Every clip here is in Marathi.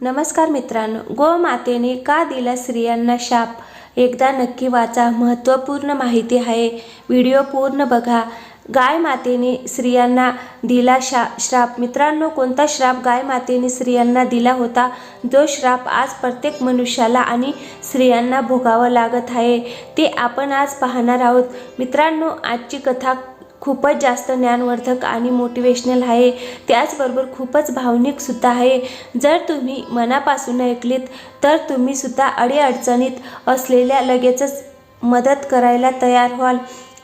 नमस्कार मित्रांनो गोमातेने का दिला स्त्रियांना शाप? एकदा नक्की वाचा महत्त्वपूर्ण माहिती आहे. व्हिडिओ पूर्ण बघा. गाय मातेने स्त्रियांना दिला शा श्राप. मित्रांनो कोणता श्राप गाय मातेने स्त्रियांना दिला होता? जो श्राप आज प्रत्येक मनुष्याला आणि स्त्रियांना भोगावं लागत आहे. ते आपण आज पाहणार आहोत. मित्रांनो आजची कथा खूपच जास्त ज्ञानवर्धक आणि मोटिवेशनल आहे. त्याचबरोबर खूपच भावनिकसुद्धा आहे. जर तुम्ही मनापासून ऐकलीत तर तुम्हीसुद्धा अडीअडचणीत असलेल्या लगेचच मदत करायला तयार व्हाल.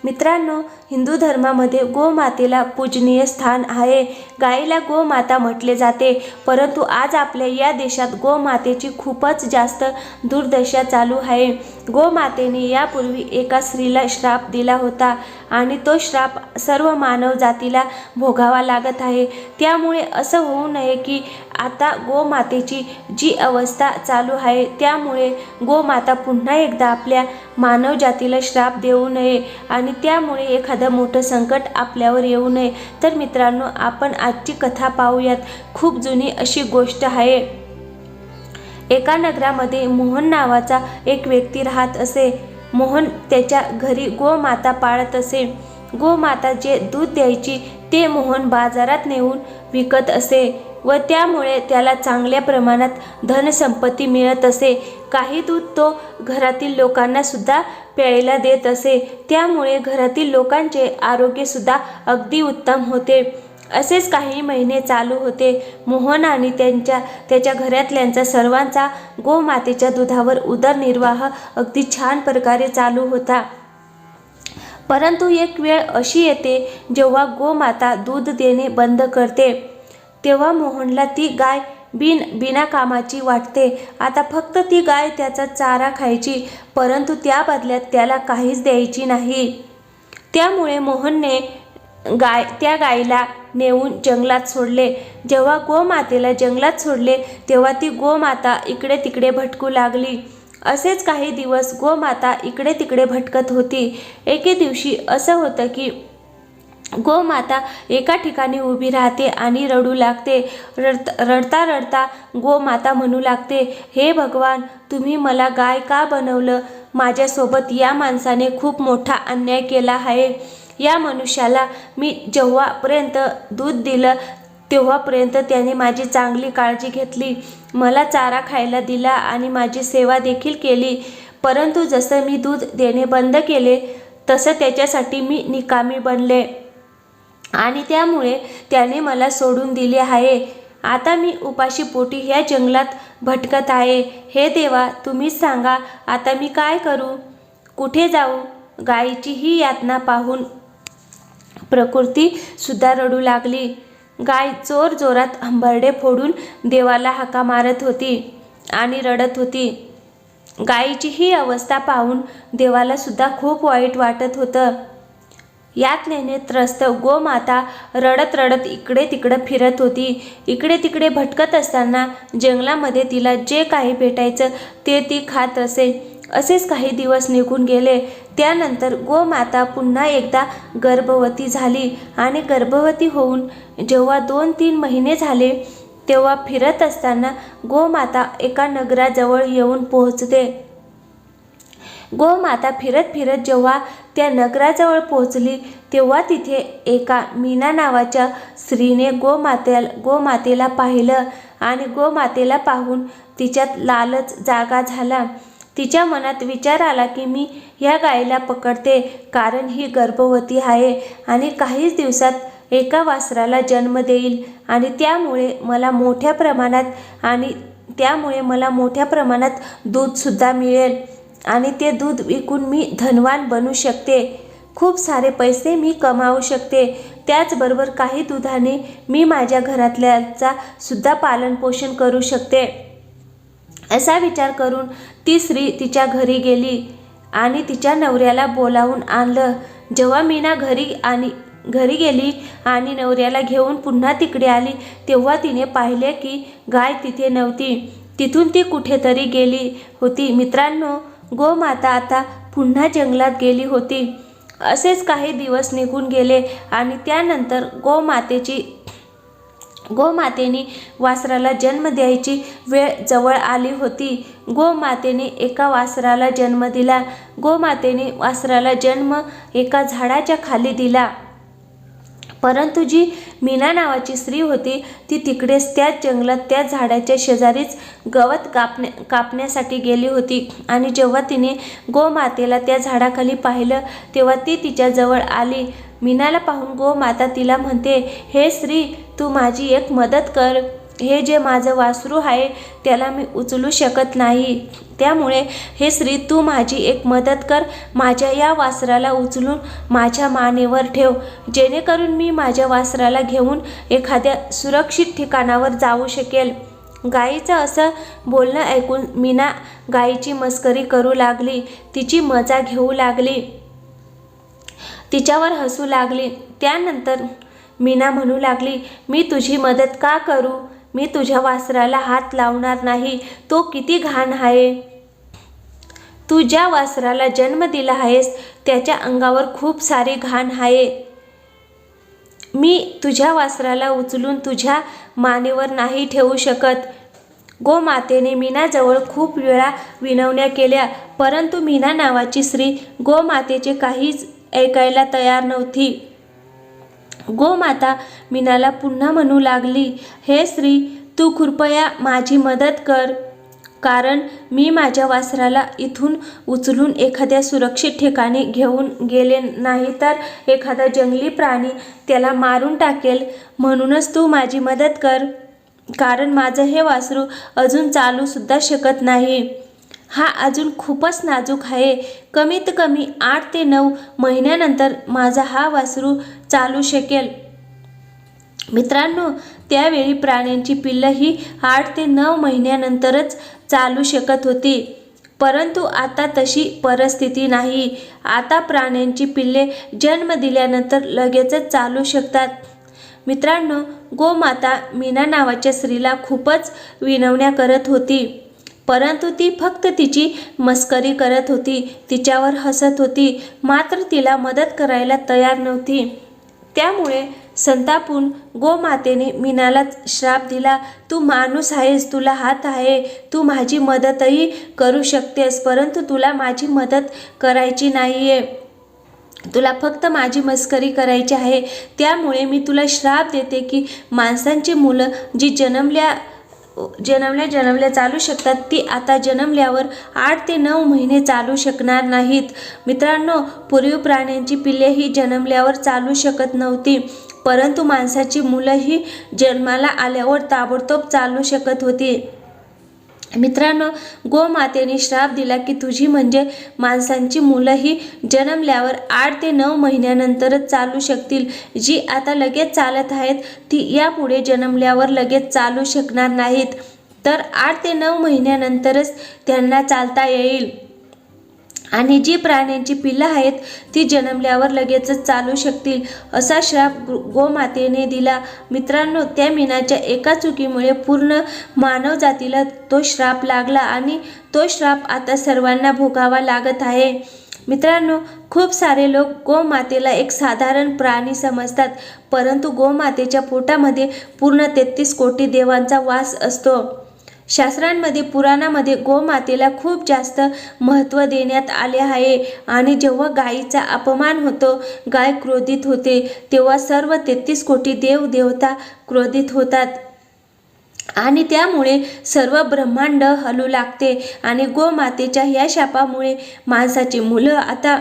मित्रांनो हिंदू धर्मामध्ये गोमातेला पूजनीय स्थान आहे. गाईला गोमाता म्हटले जाते. परंतु आज आपल्या या देशात गोमातेची खूपच जास्त दुर्दशा चालू आहे. गोमातेने यापूर्वी एका स्त्रीला श्राप दिला होता आणि तो श्राप सर्व मानव जातीला भोगावा लागत आहे. त्यामुळे असं होऊ नये की आता गोमातेची जी अवस्था चालू आहे त्यामुळे गोमाता पुन्हा एकदा आपल्या मानव जातीला श्राप देऊ नये आणि त्यामुळे एखादं मोठं संकट आपल्यावर येऊ नये. तर मित्रांनो आपण आजची कथा पाहूयात. खूप जुनी अशी गोष्ट आहे. एका नगरामध्ये मोहन नावाचा एक व्यक्ती राहत असे. मोहन त्याच्या घरी गोमाता पाळत असे. गोमाता जे दूध द्यायची ते मोहन बाजारात नेऊन विकत असे व त्यामुळे त्याला चांगल्या प्रमाणात धनसंपत्ती मिळत असे. काही दूध तो घरातील लोकांना सुद्धा प्यायला देत असे. त्यामुळे घरातील लोकांचे आरोग्यसुद्धा अगदी उत्तम होते. असेच काही महिने चालू होते. मोहन आणि त्यांच्या त्याच्या घरातल्यांचा सर्वांचा गोमातेच्या दुधावर उदरनिर्वाह अगदी छान प्रकारे चालू होता. परंतु एक वेळ अशी येते जेव्हा गोमाता दूध देणे बंद करते. तेव्हा मोहनला ती गाय बिन बिना कामाची वाटते. आता फक्त ती गाय त्याचा चारा खायची परंतु त्या बदल्यात त्याला काहीच द्यायची नाही. त्यामुळे मोहनने गाय त्या गायीला नेऊन जंगलात सोडले. जेव्हा गोमातेला जंगलात सोडले तेव्हा ती गोमाता इकडे तिकडे भटकू लागली. असेच काही दिवस गोमाता इकडे तिकडे भटकत होती. एके दिवशी असं होतं की गोमाता एका ठिकाणी उभी राहते आणि रडू लागते. रडत रडता रडता गोमाता म्हणू लागते हे भगवान तुम्ही मला गाय का बनवलं? माझ्यासोबत या माणसाने खूप मोठा अन्याय केला आहे. या मनुष्याला मी जेव्हापर्यंत दूध दिलं तेव्हापर्यंत त्याने माझी चांगली काळजी घेतली. मला चारा खायला दिला आणि माझी सेवा देखील केली. परंतु जसं मी दूध देणे बंद केले तसं त्याच्यासाठी मी निकामी बनले. आणि त्यामुळे त्याने मला सोडून दिले आहे. आता मी उपाशी पोटी ह्या जंगलात भटकत आहे. हे देवा तुम्हीच सांगा आता मी काय करू? कुठे जाऊ? गायीची ही यातना पाहून प्रकृती सुद्धा रडू लागली. गाय जोर जोरात हंबरडे फोडून देवाला हाका मारत होती आणि रडत होती. गायीची ही अवस्था पाहून देवाला सुद्धा खूप वाईट वाटत होतं. यातनेने त्रस्त गोमाता रडत रडत इकडे तिकडं फिरत होती. इकडे तिकडे भटकत असताना जंगलामध्ये तिला जे काही भेटायचं ते ती खात असे. असेच काही दिवस निघून गेले. त्यानंतर गोमाता पुन्हा एकदा गर्भवती झाली आणि गर्भवती होऊन जेव्हा दोन तीन महिने झाले तेव्हा फिरत असताना गोमाता एका नगराजवळ येऊन पोहोचते. गोमाता फिरत फिरत जेव्हा त्या नगराजवळ पोहोचली तेव्हा तिथे एका मीना नावाच्या स्त्रीने गोमातेला गोमातेला पाहिलं आणि गोमातेला पाहून तिच्यात लालच जागा झाला. तिच्या मनात विचार आला की मी ह्या गायीला पकडते कारण ही गर्भवती आहे आणि काहीच दिवसात एका वासराला जन्म देईल आणि त्यामुळे मला मोठ्या प्रमाणात आणि त्यामुळे मला मोठ्या प्रमाणात दूधसुद्धा मिळेल आणि ते दूध विकून मी धनवान बनू शकते. खूप सारे पैसे मी कमावू शकते. त्याचबरोबर काही दुधाने मी माझ्या घरातल्याचा सुद्धा पालनपोषण करू शकते. असा विचार करून ती स्त्री तिच्या घरी गेली आणि तिच्या नवऱ्याला बोलावून आणलं. जेव्हा मीना घरी आणि घरी गेली आणि नवऱ्याला घेऊन पुन्हा तिकडे आली तेव्हा तिने पाहिले की गाय तिथे नव्हती. तिथून ती कुठेतरी गेली होती. मित्रांनो गोमाता आता पुन्हा जंगलात गेली होती. असेच काही दिवस निघून गेले आणि त्यानंतर गोमातेची गोमातेने वासराला जन्म द्यायची वेळ जवळ आली होती. गोमातेने एका वासराला जन्म दिला. गोमातेने वासराला जन्म एका झाडाच्या खाली दिला. परंतु जी मीना नावाची स्त्री होती ती तिकडेच त्याच जंगलात त्या झाडाच्या शेजारीच गवत कापण्या कापण्यासाठी गेली होती. आणि जेव्हा तिने गोमातेला त्या झाडाखाली पाहिलं तेव्हा ती तिच्याजवळ आली. मीनाला पाहून गोमाता तिला म्हणते हे स्त्री तू माझी एक मदत कर. हे जे माझं वासरू आहे त्याला मी उचलू शकत नाही. त्यामुळे हे श्री तू माझी एक मदत कर. माझ्या या वासराला उचलून माझ्या मानेवर ठेव. जेणेकरून मी माझ्या वासराला घेऊन एखाद्या सुरक्षित ठिकाणावर जाऊ शकेल. गाईचं असं बोलणं ऐकून मीना गाईची मस्करी करू लागली. तिची मजा घेऊ लागली. तिच्यावर हसू लागली. त्यानंतर मीना म्हणू लागली मी तुझी मदत का करू? मी तुझ्या वासराला हात लावणार नाही. तो किती घाण आहे. तू ज्या वासराला जन्म दिला आहेस त्याच्या अंगावर खूप सारी घाण आहे. मी तुझ्या वासराला उचलून तुझ्या मानेवर नाही ठेवू शकत. गोमातेने मीनाजवळ खूप वेळा विनवण्या केल्या परंतु मीना नावाची स्त्री गोमातेचे काहीच ऐकायला तयार नव्हती. गोमाता मीनाला पुन्हा म्हणू लागली हे स्त्री तू कृपया माझी मदत कर. कारण मी माझ्या वासराला इथून उचलून एखाद्या सुरक्षित ठिकाणी घेऊन गेले नाही तर एखादा जंगली प्राणी त्याला मारून टाकेल. म्हणूनच तू माझी मदत कर. कारण माझं हे वासरू अजून चालूसुद्धा शकत नाही. हा अजून खूपच नाजूक आहे. कमीत कमी आठ ते नऊ महिन्यानंतर माझा हा वासरू चालू शकेल. मित्रांनो त्यावेळी प्राण्यांची पिल्लं ही आठ ते नऊ महिन्यानंतरच चालू शकत होती. परंतु आता तशी परिस्थिती नाही. आता प्राण्यांची पिल्ले जन्म दिल्यानंतर लगेचच चालू शकतात. मित्रांनो गोमाता मीना नावाच्या स्त्रीला खूपच विनवण्या करत होती. परंतु ती फक्त तिची मस्करी करत होती. तिच्यावर हसत होती. मात्र तिला मदत करायला तयार नव्हती. त्यामुळे संतापून गोमातेने मीनाला श्राप दिला तू माणूस आहेस तुला हात आहे तू माझी मदतही करू शकतेस परंतु तुला माझी मदत करायची नाही आहे तुला फक्त माझी मस्करी करायची आहे. त्यामुळे मी तुला श्राप देते की माणसांची मुलं जी जन्मल्या जन्मल्या जन्मल्या चालू शकतात. ती आता जन्मल्यावर आठ ते नऊ महिने चालू शकणार नाहीत. मित्रांनो पूर्वी प्राण्यांची पिल्ले ही जन्मल्यावर चालू शकत नव्हती. परंतु माणसाची मुलं ही जन्माला आल्यावर ताबडतोब चालू शकत होती. मित्रांनो गोमातेने श्राप दिला की तुझी म्हणजे माणसांची मुलं ही जन्मल्यावर आठ ते नऊ महिन्यानंतरच चालू शकतील. जी आता लगेच चालत आहेत ती यापुढे जन्मल्यावर लगेच चालू शकणार नाहीत. तर आठ ते नऊ महिन्यानंतरच त्यांना चालता येईल. आणि जी प्राण्यांची पिल्लं आहेत ती जन्मल्यावर लगेचच चालू शकतील असा श्राप गोमातेने दिला. मित्रांनो त्या मीनाच्या एका चुकीमुळे पूर्ण मानवजातीला तो श्राप लागला आणि तो श्राप आता सर्वांना भोगावा लागत आहे. मित्रांनो खूप सारे लोक गोमातेला एक साधारण प्राणी समजतात परंतु गोमातेच्या पोटामध्ये पूर्ण तेहतीस कोटी देवांचा वास असतो. शास्त्रांमध्ये पुराणामध्ये गोमातेला खूप जास्त महत्त्व देण्यात आले आहे. आणि जेव्हा गायीचा अपमान होतो गाय क्रोधित होते तेव्हा सर्व तेहतीस कोटी देव देवता क्रोधित होतात. आणि त्यामुळे सर्व ब्रह्मांड हलू लागते. आणि गोमातेच्या ह्या शापामुळे माणसाची मुलं आता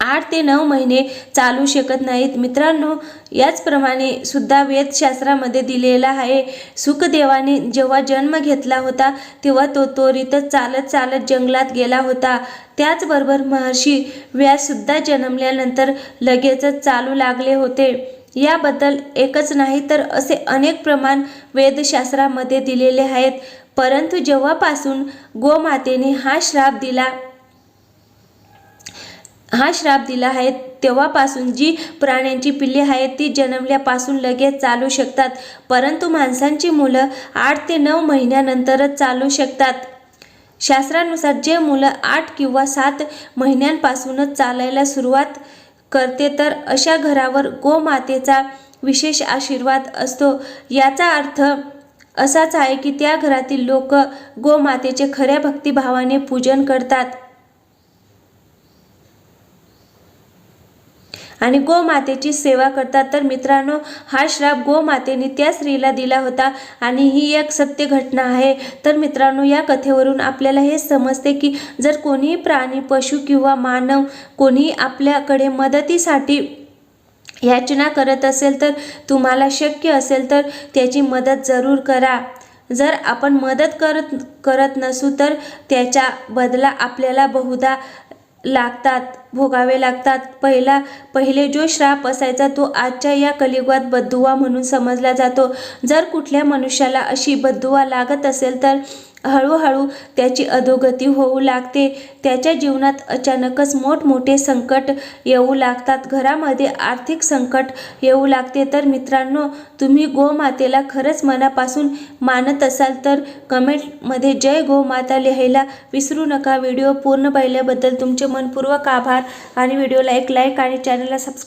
आठ ते नऊ महिने चालू शकत नाहीत. मित्रांनो याचप्रमाणे सुद्धा वेदशास्त्रामध्ये दिलेला आहे सुखदेवाने जेव्हा जन्म घेतला होता तेव्हा तो त्वरितच चालत चालत जंगलात गेला होता. त्याचबरोबर महर्षी व्याससुद्धा जन्मल्यानंतर लगेचच चालू लागले होते. याबद्दल एकच नाही तर असे अनेक प्रमाण वेदशास्त्रामध्ये दिलेले आहेत. परंतु जेव्हापासून गोमातेने हा श्राप दिला हा श्राप दिला आहे. तेव्हापासून जी प्राण्यांची पिल्ले आहेत ती जन्मल्यापासून लगेच चालू शकतात. परंतु माणसांची मुलं आठ ते नऊ महिन्यानंतरच चालू शकतात. शास्त्रानुसार जे मुलं आठ किंवा सात महिन्यांपासूनच चालायला सुरुवात करते तर अशा घरावर गोमातेचा विशेष आशीर्वाद असतो. याचा अर्थ असाच आहे की त्या घरातील लोक गोमातेचे खऱ्या भक्तिभावाने पूजन करतात. आणि गोमातेची सेवा करतात. तर मित्रांनो हा श्राप गोमातेने त्या स्त्रीला दिला होता आणि ही एक सत्य घटना आहे. तर मित्रांनो या कथेवरून आपल्याला हे समजते की जर कोणीही प्राणी पशु किंवा मानव कोणी आपल्याकडे मदतीसाठी याचना करत असेल तर तुम्हाला शक्य असेल तर त्याची मदत जरूर करा. जर आपण मदत करत करत नसू तर त्याच्या बदला आपल्याला बहुधा लागतात भोगावे लागतात. पहिला पहिले जो श्राप असायचा तो आजच्या या कलियुगात बद्दुवा म्हणून समजला जातो. जर कुठल्या मनुष्याला अशी बद्दुवा लागत असेल तर हळूहळू त्याची अधोगती होऊ लागते. त्याच्या जीवनात अचानकच मोठमोठे संकट येऊ लागतात. घरामध्ये आर्थिक संकट येऊ लागते. तर मित्रांनो तुम्ही गोमातेला खरंच मनापासून मानत असाल तर कमेंटमध्ये जय गोमाता लिहायला विसरू नका. व्हिडिओ पूर्ण पाहिल्याबद्दल तुमचे मनपूर्वक आभार आणि व्हिडिओला एक लाईक आणि चॅनलला सबस्क्राईब